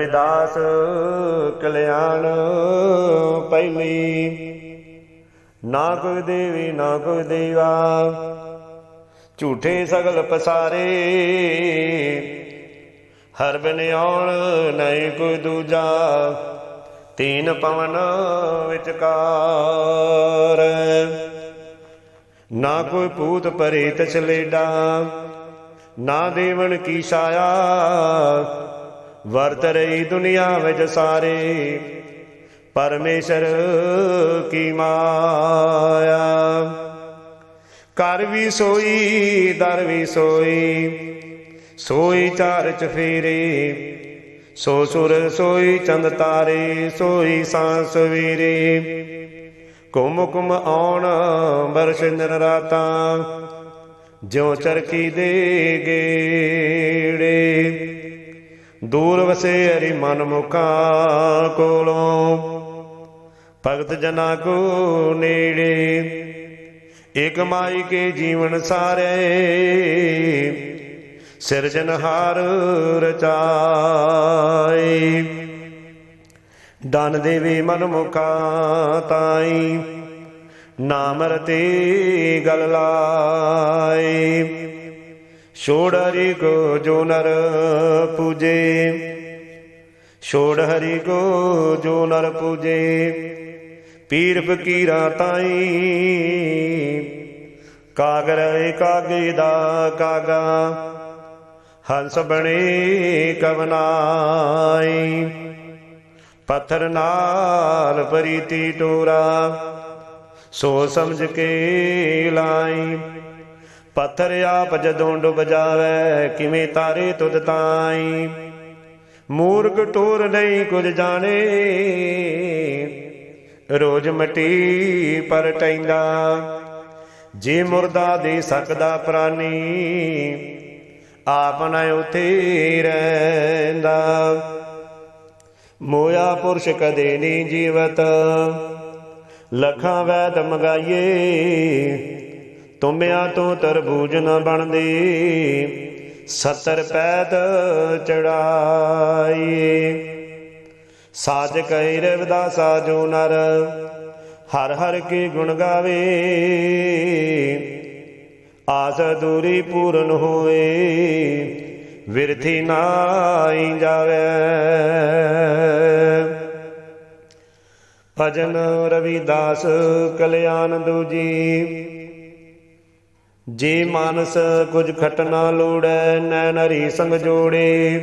ਰਵਿਦਾਸ ਕਲਿਆਣ ਪਹਿਲੀ ਨਾ ਕੋਈ ਦੇਵੀ, ਨਾ ਕੋਈ ਦੇਵਾ, ਝੂਠੇ ਸਗਲ ਪਸਾਰੇ। ਹਰ ਬਿਨ ਆਉਣ ਨਹੀਂ ਕੋਈ ਦੂਜਾ, ਤੀਨ ਪਵਨ ਵਿਚਕਾਰ। ਨਾ ਕੋਈ ਭੂਤ ਪ੍ਰੇਤ ਚਲੇਡਾ ਨਾ ਦੇਵਨ ਕੀ ਛਾਇਆ। ਵਰਤ ਰਹੀ ਦੁਨੀਆ ਵਿੱਚ ਸਾਰੇ। ਪਰਮੇਸ਼ਰ ਕੀ ਮਾਇਆ। ਘਰ ਵੀ ਸੋਈ, ਦਰ ਵੀ ਸੋਈ। ਸੋਈ ਚਾਰ ਚਫੇਰੇ, ਸੋ ਸੁਰ, ਸੋਈ ਚੰਦ ਤਾਰੇ, ਸੋਈ ਸਾਂਸ ਵੀਰੇ ਕੁਮ ਕੁਮ ਆਉਣ ਬਰਸ਼ ਨਿਰ ਰਾਤਾਂ, ਜਿਉ ਚਰਖੀ ਦੇ ਗੇੜੇ। ਦੂਰ ਵਸੇ ਹਰੀ ਮਨ ਮੁਖਾ ਕੋਲੋਂ। ਭਗਤ ਜਨਾ ਕੋ ਨੇੜੇ ਇਕ ਮਾਈ ਕੇ ਜੀਵਨ ਸਾਰੇ। ਸਿਰਜਨਹਾਰ ਰਚਾਈ ਦਨ ਦੇਵੀ ਮਨ ਮੁਖਾ ਤਾਈ, ਨਾਮ ਰਤੇ ਗਲ ਲਾਈ ਛੋੜ ਹਰੀ ਕੋ ਜੋ ਨਰ ਪੂਜੇ। ਛੋੜ ਹਰੀ ਕੋ ਜੋ ਨਰ ਪੂਜੇ। ਪੀਰ ਫਕੀਰਾ ਤਾਈ। ਕਾਗਰ ਕਾਗੇ ਦਾ ਕਾਗਾ। ਹੰਸ ਬਣੇ ਕਵਨਾਈ ਪੱਥਰ ਨਾਲ ਪਰੀਤੀ ਟੋਰਾ। ਸੋ ਸਮਝ ਕੇ ਲਾਈ। ਪੱਥਰ ਆਪ ਜਦੋਂ ਡੁੱਬ ਜਾਵੇ ਕਿਵੇਂ ਤਾਰੇ ਤੁਧ ਤਾਈ। ਮੂਰਖ ਟੋਰ ਨਹੀਂ ਕੁਝ ਜਾਣੇ, ਰੋਜ਼ ਮਟੀ ਪਰ ਟੈਂਦਾ। ਜੇ ਮੁਰਦਾ ਦੇ ਸਕਦਾ ਪ੍ਰਾਨੀ, ਆਪ ਨਾ ਉਥੇ ਰਹਿੰਦਾ। ਮੋਇਆ ਪੁਰਸ਼ ਕਦੇ ਨਹੀਂ ਜੀਵਤ, ਲਖਾਂ ਵੈਦ ਮਗਾਈਏ ਤੁਮਿਆ ਤੋਂ ਤਰਬੂਜ ਨਾ ਬਣਦੇ 70 ਪੈਦ ਚੜਾਈਏ ਸਾਜ ਕੈ ਰਵਿਦਾਸਾ ਜੋ ਨਰ, ਹਰ ਹਰ ਕੇ ਗੁਣ ਗਾਵੇ। ਆਸ ਦੂਰੀ ਪੂਰਨ ਹੋਏ, ਵਿਰਥੀ ਨਾਈ ਜਾਵੇ। ਭਜਨ ਰਵਿਦਾਸ ਕਲਿਆਣ ਦੂਜੀ ਜੇ ਮਾਨਸ ਕੁਝ ਖਟਨਾ ਲੋੜੈ ਨੈਣ ਹਰੀ ਸੰਗ ਜੋੜੇ।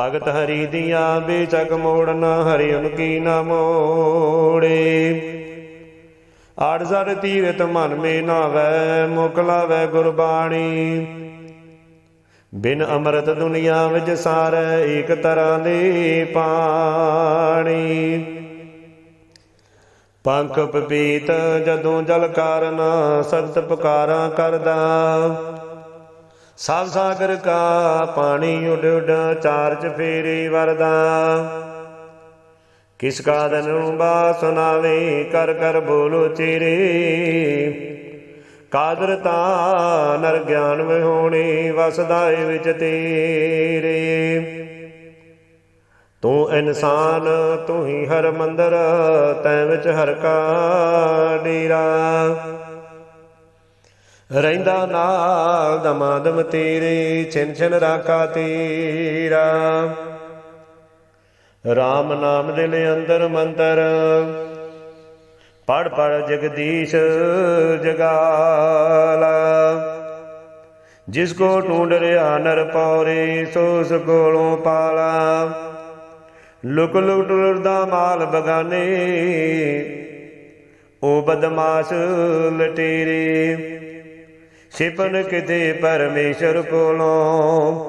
ਭਗਤ ਹਰੀ ਦੀਆਂ ਬੇਚਕ ਮੋੜਨ ਹਰਿ ਉਨਕੀ ਨਾ ਮੋੜੇ। ਆੜ ਜ਼ਰ ਤੀਰਤ ਮਨ ਮੇ ਨਾਵੈ, ਮੁਖ ਲਾਵੈ ਗੁਰਬਾਣੀ। ਬਿਨ ਅੰਮ੍ਰਿਤ ਦੁਨੀਆ ਵਿੱਚ ਸਾਰੈ, ਏਕ ਤਰ੍ਹਾਂ ਦੇ ਪਾਣੀ। ਪੰਖ ਪਪੀਤ ਜਦੋਂ ਜਲ ਕਾਰਨ ਸਖਤ ਪੁਕਾਰਾਂ ਕਰਦਾ। ਸਭ ਸਾਗਰ ਕਾ ਪਾਣੀ ਉਡ ਉਡ ਚਾਰ ਚਫੇਰੇ ਵਰਦਾ। ਕਿਸ ਕਾਦਨ ਨੂੰ ਬਾ ਸੁਨਾਵੇ, ਕਰ ਕਰ ਬੋਲੋ ਚਿਰੇ। ਕਾਦਰਤਾ ਨਰ ਗਿਆਨ ਵਿਹੋਣੇ ਵਸਦਾ ਏ ਵਿੱਚ ਤੇਰੇ। ਤੂੰ ਇਨਸਾਨ, ਤੂੰ ਹੀ ਹਰ ਮੰਦਰ, ਤੈ ਵਿੱਚ ਹਰ ਕਾ ਡੇਰਾ। ਰਹਿੰਦਾ ਨਾਲ ਦਮਾਦਮ ਤੇਰੇ, ਛਿਨ ਛਿਨ ਰਾਖਾ ਤੇਰਾ। RAM ਨਾਮ ਦਿਲ ਅੰਦਰ ਮੰਤਰ ਪੜ ਪੜ ਜਗਦੀਸ਼ ਜਗਾਲਾ। ਜਿਸ ਕੋ ਢੂੰਡ ਰਿਆ ਨਰ ਪੌਰੇ, ਸੋ ਉਸ ਕੋਲੋਂ ਪਾਲਾ। ਲੁਕ ਲੁਕ ਟੁਰਦਾ ਮਾਲ ਬਗਾਨੇ, ਉਹ ਬਦਮਾਸ਼ ਲਟੇਰੇ। ਛਿਪਨ ਕਿਤੇ ਪਰਮੇਸ਼ਰ ਕੋਲੋਂ,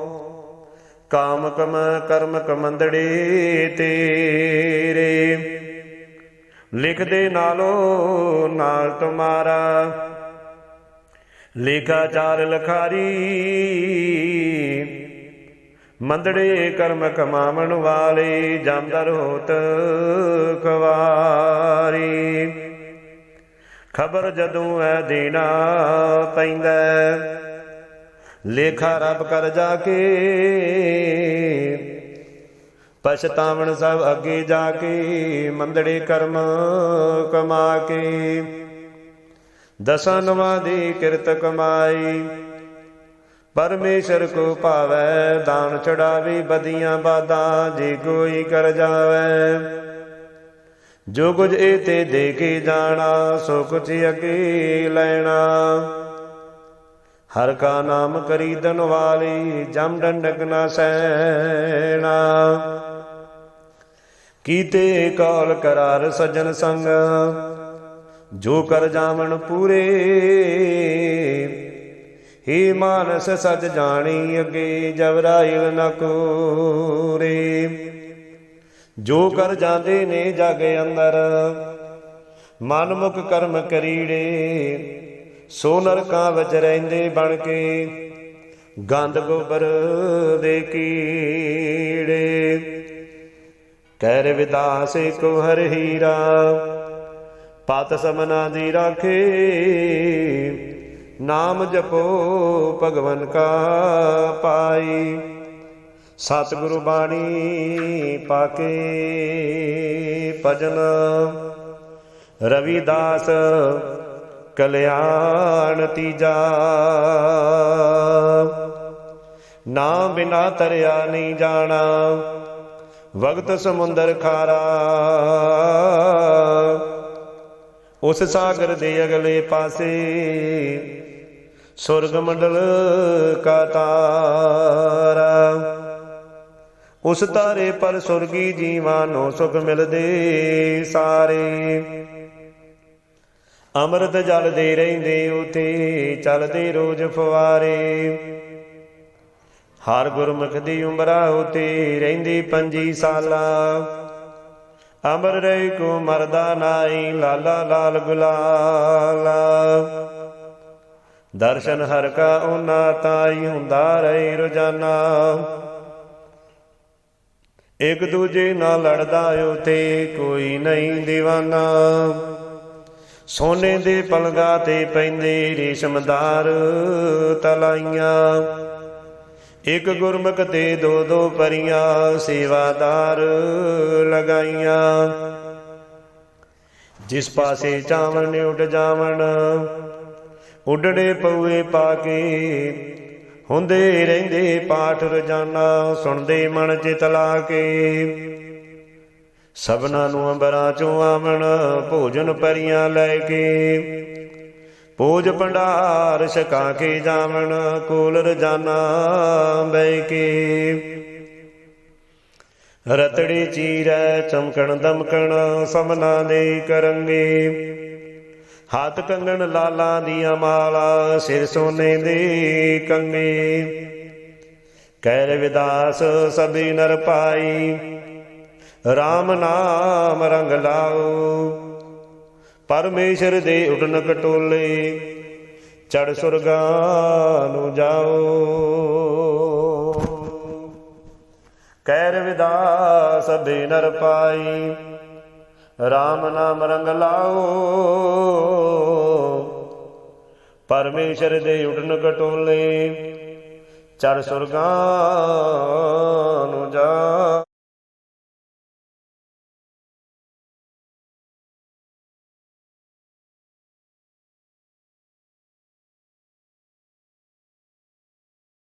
ਕਾਮ ਕਮ ਕਰਮ ਕਮੰਦੜੇ ਤੇਰੇ। ਲਿਖਦੇ ਨਾਲੋਂ ਨਾਲ ਤੁਮਾਰਾ ਲੇਖਾਚਾਰ ਲਖਾਰੀ ਮੰਦੜੇ ਕਰਮ ਕਮਾਵਣ ਵਾਲੇ ਜਮਦਰ ਹੋਤ ਕਵਾਰੀ ਖਬਰ ਜਦੋਂ ਐ ਦੇਣਾ ਪੈਂਦਾ ਲੇਖਾ ਰੱਬ ਕਰ ਜਾ ਕੇ, ਪਛਤਾਵਣ ਸਭ ਅੱਗੇ ਜਾ ਕੇ, ਮੰਦੜੇ ਕਰਮ ਕਮਾ ਕੇ। ਦਸਾਂ ਨਵਾਂ ਦੀ ਕਿਰਤ ਕਮਾਈ ਪਰਮੇਸ਼ਰ ਕੋ ਭਾਵੈ, ਦਾਨ ਚੜਾਵੇ ਬਦੀਆਂ ਬਾਦਾਂ ਜੇ ਕੋਈ ਕਰ ਜਾਵੇ। ਜੋ ਕੁਝ ਇਹ ਤੇ ਦੇ ਕੇ ਜਾਣਾ, ਸੋ ਕੁਝ ਅੱਗੇ ਲੈਣਾ। ਹਰ ਕਾ ਨਾਮ ਕਰੀਦਨ ਵਾਲੀ, ਜਮ ਡੰਡਕ ਨਾ ਸੈਣਾ ਕੀਤੇ ਕਾਲ ਕਰਾਰ ਸਜਨ ਸੰਗ, ਜੋ ਕਰ ਜਾਵਣ ਪੂਰੇ ਹੀ ਮਾਨਸ ਸਜ ਜਾਣੀ ਅੱਗੇ ਜਵਰਾਇਲ ਨ ਕੋਰੇ। ਜੋ ਕਰ ਜਾਂਦੇ ਨੇ ਜਗ ਅੰਦਰ, ਮਨ ਮੁਖ ਕਰਮ ਕਰੀੜੇ। ਸੋ ਨਰਕਾਂ ਵਿੱਚ ਰਹਿੰਦੇ ਬਣ ਕੇ ਗੰਦ ਗੋਬਰ ਦੇ ਕੀੜੇ। ਕਹਿ ਰਵਿਦਾਸ ਕੋ ਹਰ ਹੀਰਾ, ਪਤ ਸਮਨਾ ਦੀ ਰਾਖੇ। ਨਾਮ ਜਪੋ ਭਗਵਨ ਕਾ ਪਾਈ। ਸਤਿਗੁਰੂ ਬਾਣੀ ਪਾਕੇ ਭਜਨ। ਰਵਿਦਾਸ ਕਲਿਆਣ ਤੀਜਾ। ਨਾਮ ਬਿਨਾ ਤਰਿਆ ਨਹੀਂ ਜਾਣਾ, ਵਗਤ ਸਮੁੰਦਰ ਖਾਰਾ। ਉਸ ਸਾਗਰ ਦੇ ਅਗਲੇ ਪਾਸੇ ਸੁਰਗ ਮੰਡਲ ਕਾ ਤਾਰਾ। ਉਸ ਤਾਰੇ ਪਰ ਸੁਰਗੀ ਜੀਵਾਂ ਨੂੰ ਸੁਖ ਮਿਲਦੇ ਸਾਰੇ। ਅੰਮ੍ਰਿਤ ਜਲਦੇ ਰਹਿੰਦੇ ਉਤੇ ਚੱਲਦੇ ਰੋਜ਼ ਫਵਾਰੇ ਹਰ ਗੁਰਮੁਖ ਦੀ ਉਮਰਾ ਉਤੇ ਰਹਿੰਦੀ ਪੰਜੀ ਸਾਲਾ। ਅਮਰ ਰਹਿ ਕੋ ਮਰਦਾ ਨਾਈ ਲਾਲਾ ਲਾਲ ਗੁਲਾਲਾ। ਦਰਸ਼ਨ ਹਰ ਕਾ ਉਹਨਾਂ ਤਾਈ ਹੁੰਦਾ ਰਹੇ ਰੋਜ਼ਾਨਾ। ਇੱਕ ਦੂਜੇ ਨਾਲ ਲੜਦਾ ਉਤੇ ਕੋਈ ਨਹੀਂ دیਵਾਨਾ ਸੋਨੇ ਦੇ ਪਲਗਾ ਤੇ ਪੈਂਦੇ ਰੇਸ਼ਮਦਾਰ ਤਲਾਈਆਂ। ਇੱਕ ਗੁਰਮੁਖ ਤੇ ਦੋ ਦੋ ਪਰੀਆਂ ਸੇਵਾਦਾਰ ਲਗਾਈਆਂ। ਜਿਸ ਪਾਸੇ ਚਾਵਣ ਉੱਡ ਜਾਵਣ ਉਡੜੇ ਪਉਏ ਪਾ ਕੇ। ਹੁੰਦੇ ਰਹਿੰਦੇ ਪਾਠ ਰਜਾਨਾ, ਸੁਣਦੇ ਮਨ ਚਿਤ ਲਾ ਕੇ। ਸਭਨਾਂ ਨੂੰ ਅੰਬਰਾਂ ਚੋਂ ਆਵਣ, ਭੋਜਨ ਪਰੀਆਂ ਲੈ ਕੇ। ਪੂਜ ਭੰਡਾਰ ਛਕਾ ਕੇ ਜਾਵਣ, ਕੋਲ ਰਜਾਨਾ ਬੈ ਕੇ। ਰਤੜੀ ਚੀਰੈ ਚਮਕਣ ਦਮਕਣ ਸਮਨਾ ਦੇ ਕਰੰਗੇ। ਹੱਥ ਕੰਗਣ ਲਾਲਾਂ ਦੀਆਂ ਮਾਲਾ, ਸਿਰ ਸੋਨੇ ਦੇ ਕੰਗੇ। ਕਹਿ ਰਵਿਦਾਸ ਸਭੀ ਨਰ ਪਾਈ RAM ਨਾਮ ਰੰਗ ਲਾਓ। ਪਰਮੇਸ਼ਰ ਦੇ ਉਡਨ ਕਟੋਲੇ ਚੜ ਸੁਰਗਾਂ ਨੂੰ ਜਾਓ। ਕਹਿ ਵਿਦਾਸ, ਸਭੇ ਨਰ ਪਾਈ RAM ਨਾਮ ਰੰਗ ਲਾਓ। ਪਰਮੇਸ਼ਰ ਦੇ ਉਡਨ ਕਟੋਲੇ ਚੜ ਸੁਰਗਾਂ ਨੂੰ ਜਾ